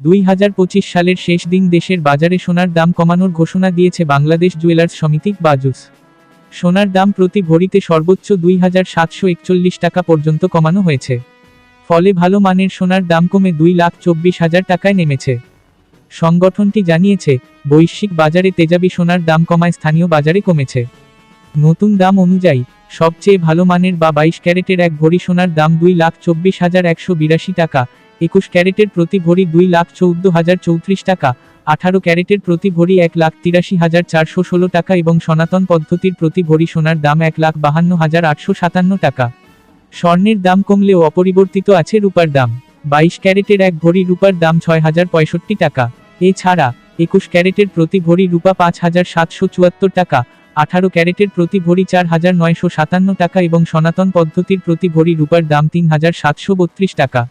দুই হাজার পঁচিশ সালের শেষ দিন দেশের বাজারে সোনার দাম কমানোর ঘোষণা দিয়েছে বাংলাদেশ জুয়েলার্স সমিতি বাজুস সোনার দাম প্রতি ভরিতে সর্বোচ্চ দুই হাজার সাতশো একচল্লিশ টাকা পর্যন্ত কমানো হয়েছে। ফলে ভালো মানের সোনার দাম কমে দুই লাখ চব্বিশ হাজার টাকায় নেমেছে। সংগঠনটি জানিয়েছে, বৈশ্বিক বাজারে তেজাবি সোনার দাম কমায় স্থানীয় বাজারে কমেছে। নতুন দাম অনুযায়ী, সবচেয়ে ভালো মানের বা বাইশ ক্যারেটের এক ভরি সোনার দাম দুই লাখ চব্বিশ হাজার একশো বিরাশি টাকা একুশ ক্যারেটের প্রতি ভরি দুই লাখ চৌদ্দ হাজার চৌত্রিশ টাকা, আঠারো ক্যারেটের প্রতি ভরি এক লাখ তিরাশি হাজার চারশো ষোলো টাকা এবং সনাতন পদ্ধতির প্রতি ভরি সোনার দাম এক লাখ বাহান্ন হাজার আটশো সাতান্ন টাকা। স্বর্ণের দাম কমলেও অপরিবর্তিত আছে রূপার দাম। বাইশ ক্যারেটের এক ভরি রূপার দাম ছয় হাজার পঁয়ষট্টি টাকা। এছাড়া, একুশ ক্যারেটের প্রতি ভরি রূপা পাঁচ হাজার সাতশো চুয়াত্তর টাকা, আঠারো ক্যারেটের প্রতি ভরি চার হাজার নয়শো সাতান্ন টাকা এবং সনাতন পদ্ধতির প্রতি ভরি রূপার দাম তিন হাজার সাতশো বত্রিশ টাকা।